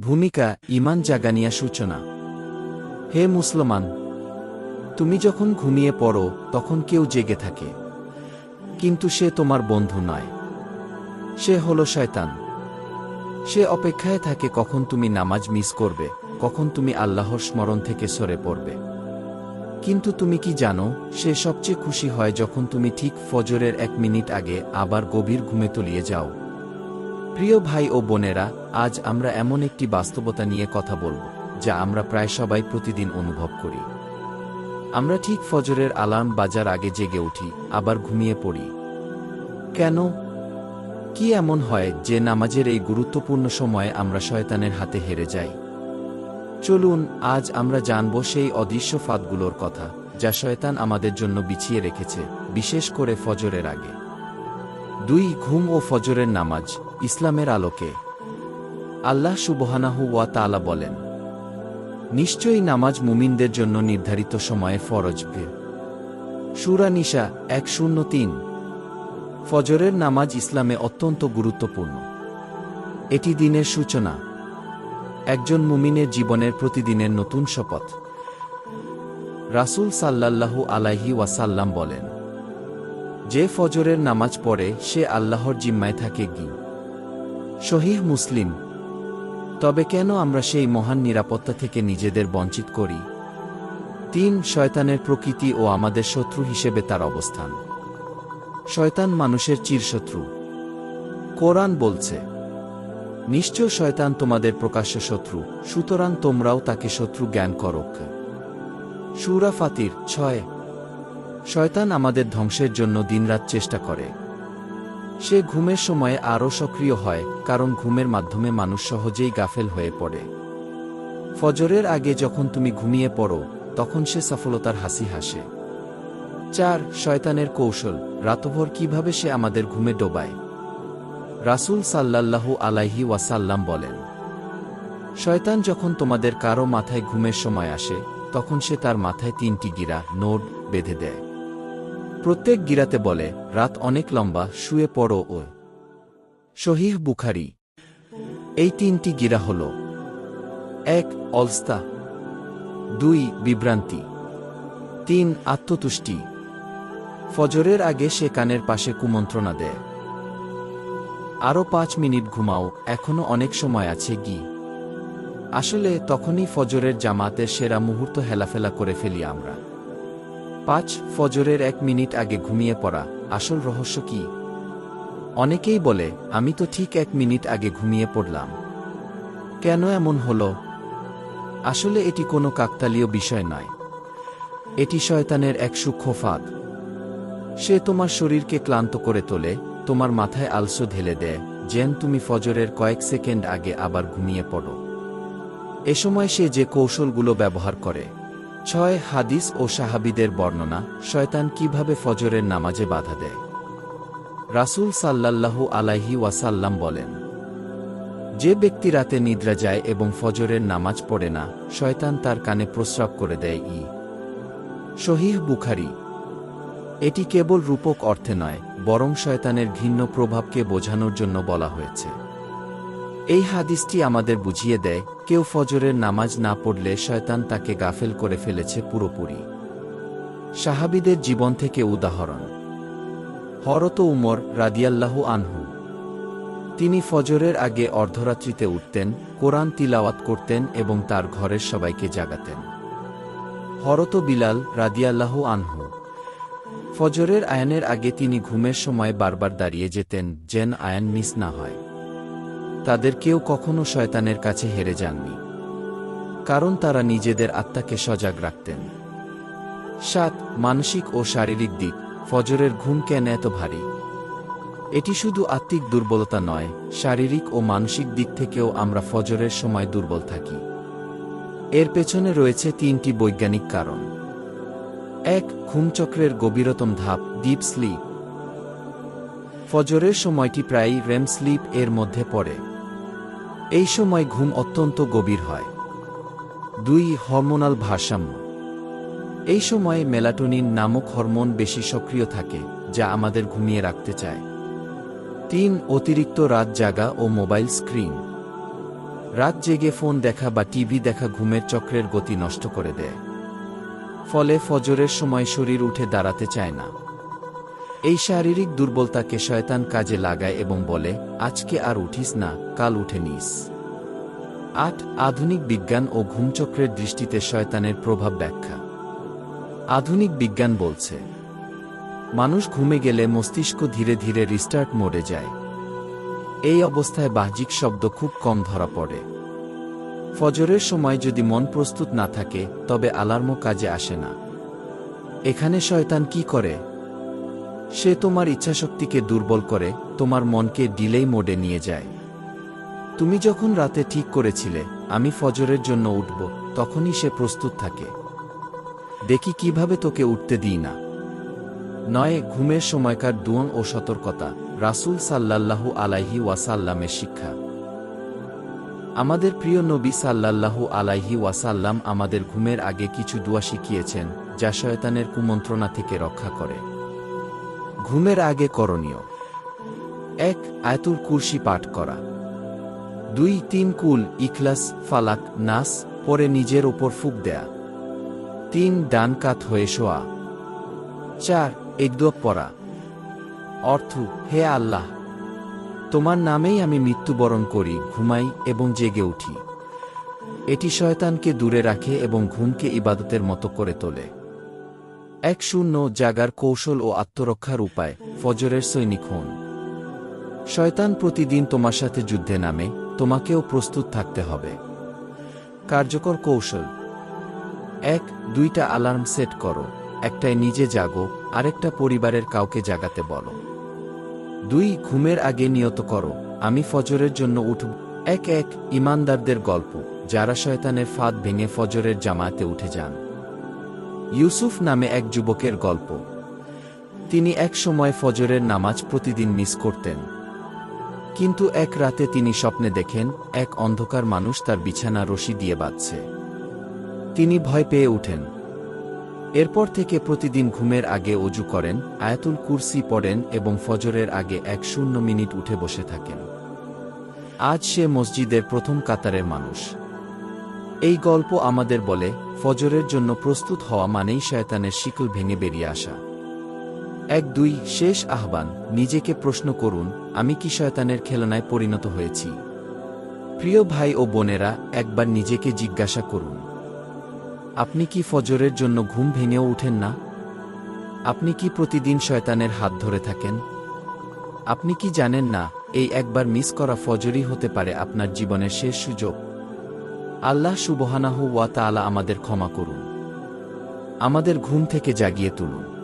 ভূমিকা, ইমান জাগানিয়া সূচনা। হে মুসলমান, তুমি যখন ঘুমিয়ে পড়ো, তখন কেউ জেগে থাকে। কিন্তু সে তোমার বন্ধু নয়। সে হলো শয়তান। সে অপেক্ষায় থাকে কখন তুমি নামাজ মিস করবে, কখন তুমি আল্লাহর স্মরণ থেকে সরে পড়বে। কিন্তু তুমি কি জানো, সে সবচেয়ে খুশি হয় যখন তুমি ঠিক ফজরের এক মিনিট আগে আবার গভীর ঘুমে তলিয়ে যাও। প্রিয় ভাই ও বোনেরা, আজ আমরা এমন একটি বাস্তবতা নিয়ে কথা বলব, যা আমরা প্রায় সবাই প্রতিদিন অনুভব করি। আমরা ঠিক ফজরের আলার্ম বাজার আগে জেগে উঠি, আবার ঘুমিয়ে পড়ি। কেন? কি এমন হয় যে নামাজের এই গুরুত্বপূর্ণ সময়ে আমরা শয়তানের হাতে হেরে যাই? চলুন, আজ আমরা জানব সেই অদৃশ্য ফাঁদগুলোর কথা, যা শয়তান আমাদের জন্য বিছিয়ে রেখেছে, বিশেষ করে ফজরের আগে। দুই, ঘুম ও ফজরের নামাজ। ইসলামের আলোকে। আল্লাহ সুবহানাহু ওয়া তাআলা বলেন, নিশ্চয়ই নামাজ মুমিনদের জন্য নির্ধারিত সময়ে ফরজ সুরা নিশা এক শূন্য তিন। ফজরের নামাজ ইসলামে অত্যন্ত গুরুত্বপূর্ণ। এটি দিনের সূচনা, একজন মুমিনের জীবনের প্রতিদিনের নতুন শপথ। রাসূল সাল্লাল্লাহু আলাইহি ওয়াসাল্লাম বলেন, যে ফজরের নামাজ পড়ে, সে আল্লাহর জিম্মায় থাকে গি শহীহ মুসলিম। তবে কেন আমরা সেই মহান নিরাপত্তা থেকে নিজেদের বঞ্চিত করি? তিন, শয়তানের প্রকৃতি ও আমাদের শত্রু হিসেবে তার অবস্থান। শয়তান মানুষের চিরশত্রু। কোরআন বলছে, নিশ্চয় শয়তান তোমাদের প্রকাশ্য শত্রু, সুতরাং তোমরাও তাকে শত্রু জ্ঞান করক সুরা ফাতির ছয়, শয়তান আমাদের ধ্বংসের জন্য দিনরাত চেষ্টা করে। সে ঘুমের সময়ে আরও সক্রিয় হয়, কারণ ঘুমের মাধ্যমে মানুষ সহজেই গাফেল হয়ে পড়ে। ফজরের আগে যখন তুমি ঘুমিয়ে পড়ো, তখন সে সফলতার হাসি হাসে। চার, শয়তানের কৌশল, রাতভর কীভাবে সে আমাদের ঘুমে ডোবায়? রাসূল সাল্লাল্লাহু আলাইহি ওয়াসাল্লাম বলেন, শয়তান যখন তোমাদের কারও মাথায় ঘুমের সময় আসে, তখন সে তার মাথায় তিনটি গিরা নোড বেঁধে দেয়। প্রত্যেক গিরাতে বলে, রাত অনেক লম্বা, শুয়ে পড়ো ও। শহীহ বুখারি, এই তিনটি গিরা হল, এক, অলস্তা, দুই, বিভ্রান্তি, তিন, আত্মতুষ্টি। ফজরের আগে সে কানের পাশে কুমন্ত্রণা দেয়। আরও পাঁচ মিনিট ঘুমাও, এখনও অনেক সময় আছে গি। আসলে তখনই ফজরের জামাতের সেরা মুহূর্ত হেলাফেলা করে ফেলি আমরা। পাঁচ ফজরের এক মিনিট আগে ঘুমিয়ে পড়া, আসল রহস্য কি? অনেকেই বলে, আমি তো ঠিক এক মিনিট আগে ঘুমিয়ে পড়লাম। কেন এমন হলো? আসলে এটি কোনো কাকতালীয় বিষয় নয়। এটি শয়তানের এক সূক্ষ্ম ফাঁদ। সে তোমার শরীরকে ক্লান্ত করে তোলে, তোমার মাথায় আলসো ঢেলে দেয়, যেন তুমি ফজরের কয়েক সেকেন্ড আগে আবার ঘুমিয়ে পড়ো। এ সময় সে যে কৌশলগুলো ব্যবহার করে ছয় হাদিস ও সাহাবিদের বর্ণনা, শয়তান কীভাবে ফজরের নামাজে বাধা দেয়? রাসূল সাল্লাল্লাহু আলাইহি ওয়াসাল্লাম বলেন, যে ব্যক্তি রাতে নিদ্রা যায় এবং ফজরের নামাজ পড়ে না, শয়তান তার কানে প্রস্রাব করে দেয় ই। শহীহ বুখারি, এটি কেবল রূপক অর্থে নয়, বরং শয়তানের ঘিন্ন প্রভাবকে বোঝানোর জন্য বলা হয়েছে। এই হাদিসটি আমাদের বুঝিয়ে দেয়, কেউ ফজরের নামাজ না পড়লে শয়তান তাকে গাফেল করে ফেলেছে পুরোপুরি। সাহাবিদের জীবন থেকে উদাহরণ। হরত উমর রাদিয়াল্লাহু আনহু। তিনি ফজরের আগে অর্ধরাত্রিতে উঠতেন, কোরআন তিলাওয়াত করতেন এবং তার ঘরের সবাইকে জাগাতেন। হরত বিলাল রাদিয়াল্লাহু আনহু। ফজরের আয়ানের আগে তিনি ঘুমের সময় বারবার দাঁড়িয়ে যেতেন, যেন আয়ান মিস না হয়। তাদের কেউ কখনো শয়তানের কাছে হেরে যাননি। কারণ তারা নিজেদের আত্মাকে সজাগ রাখতেন। সাত, মানসিক ও শারীরিক দিক, ফজরের ঘুম কেন এত ভারী? এটি শুধু আত্মিক দুর্বলতা নয়, শারীরিক ও মানসিক দিক থেকেও আমরা ফজরের সময় দুর্বল থাকি। এর পেছনে রয়েছে তিনটি বৈজ্ঞানিক কারণ। এক, ঘুমচক্রের গভীরতম ধাপ ডিপ স্লিপ ফজরের সময়টি প্রায়ই রেম স্লিপ এর মধ্যে পড়ে। এই সময় ঘুম অত্যন্ত গভীর হয়। দুই হরমোনাল ভারসাম্য। এই সময়ে মেলাটোনিন নামক হরমোন বেশি সক্রিয় থাকে, যা আমাদের ঘুমিয়ে রাখতে চায়। তিন, অতিরিক্ত রাত জাগা ও মোবাইল স্ক্রিন। রাত জেগে ফোন দেখা বা টিভি দেখা ঘুমের চক্রের গতি নষ্ট করে দেয়। ফলে ফজরের সময় শরীর উঠে দাঁড়াতে চায় না। এই শারীরিক দুর্বলতাকে শয়তান কাজে লাগায় এবং বলে, আজকে আর উঠিস না, কাল উঠে নিস। আট, আধুনিক বিজ্ঞান ও ঘুমচক্রের দৃষ্টিতে শয়তানের প্রভাব ব্যাখ্যা। আধুনিক বিজ্ঞান বলছে, মানুষ ঘুমে গেলে মস্তিষ্ক ধীরে ধীরে রিস্টার্ট মোডে যায়। এই অবস্থায় বাহ্যিক শব্দ খুব কম ধরা পড়ে। ফজরের সময় যদি মন প্রস্তুত না থাকে, তবে আলার্মও কাজে আসে না। এখানে শয়তান কি করে? সে তোমার ইচ্ছাশক্তিকে দুর্বল করে, তোমার মনকে ডিলেই মোডে নিয়ে যায়। তুমি যখন রাতে ঠিক করেছিলে, আমি ফজরের জন্য উঠব, তখনই সে প্রস্তুত থাকে। দেখি কীভাবে তোকে উঠতে দিই না। নয়, ঘুমের সময়কার দুয়ন ও সতর্কতা, রাসূল সাল্লাল্লাহু আলাইহি ওয়াসাল্লামের শিক্ষা। আমাদের প্রিয় নবী সাল্লাল্লাহু আলাইহি ওয়াসাল্লাম আমাদের ঘুমের আগে কিছু দোয়া শিখিয়েছেন, যা শয়তানের কুমন্ত্রণা থেকে রক্ষা করে। ঘুমের আগে করণীয়। এক, আয়তুল কুরসি পাঠ করা। দুই, তিন কুল ইখলাস, ফালাক, নাস, পরে নিজের ওপর ফুক দেয়া। তিন, ডান কাত হয়ে শোয়া। চার একদোয়া পড়া। অর্থ, হে আল্লাহ, তোমার নামেই আমি মৃত্যুবরণ করি, ঘুমাই এবং জেগে উঠি। এটি শয়তানকে দূরে রাখে এবং ঘুমকে ইবাদতের মতো করে তোলে। এক শূন্য জাগার কৌশল ও আত্মরক্ষার উপায়, ফজরের সৈনিক হন। শয়তান প্রতিদিন তোমার সাথে যুদ্ধে নামে, তোমাকেও প্রস্তুত থাকতে হবে। কার্যকর কৌশল। এক, দুইটা অ্যালার্ম সেট করো, একটায় নিজে জাগো, আরেকটা পরিবারের কাউকে জাগাতে বলো। দুই, ঘুমের আগে নিয়ত করো, আমি ফজরের জন্য উঠব। এক এক, ইমানদারদের গল্প, যারা শয়তানের ফাঁদ ভেঙে ফজরের জামায়াতে উঠে যান। ইউসুফ নামে এক যুবকের গল্প। তিনি এক সময় ফজরের নামাজ প্রতিদিন মিস করতেন। কিন্তু এক রাতে তিনি স্বপ্নে দেখেন, এক অন্ধকার মানুষ তার বিছানা রশি দিয়ে বাঁধছে। তিনি ভয় পেয়ে উঠেন। এরপর থেকে প্রতিদিন ঘুমের আগে অজু করেন, আয়াতুল কুরসি পড়েন এবং ফজরের আগে এক শূন্য মিনিট উঠে বসে থাকেন। আজ সে মসজিদের প্রথম কাতারের মানুষ। এই গল্প আমাদের বলে, ফজরের জন্য প্রস্তুত হওয়া মানেই শয়তানের শিকল ভেঙে বেরিয়ে আসা। এক দুই, শেষ আহ্বান, নিজেকে প্রশ্ন করুন, আমি কি শয়তানের খেলনায় পরিণত হয়েছি? প্রিয় ভাই ও বোনেরা, একবার নিজেকে জিজ্ঞাসা করুন। আপনি কি ফজরের জন্য ঘুম ভেঙেও উঠেন না? আপনি কি প্রতিদিন শয়তানের হাত ধরে থাকেন? আপনি কি জানেন না, এই একবার মিস করা ফজরই হতে পারে আপনার জীবনের শেষ সুযোগ? আল্লাহ সুবহানাহু ওয়া তাআলা আমাদের ক্ষমা করুন। আমাদের ঘুম থেকে জাগিয়ে তুলুন।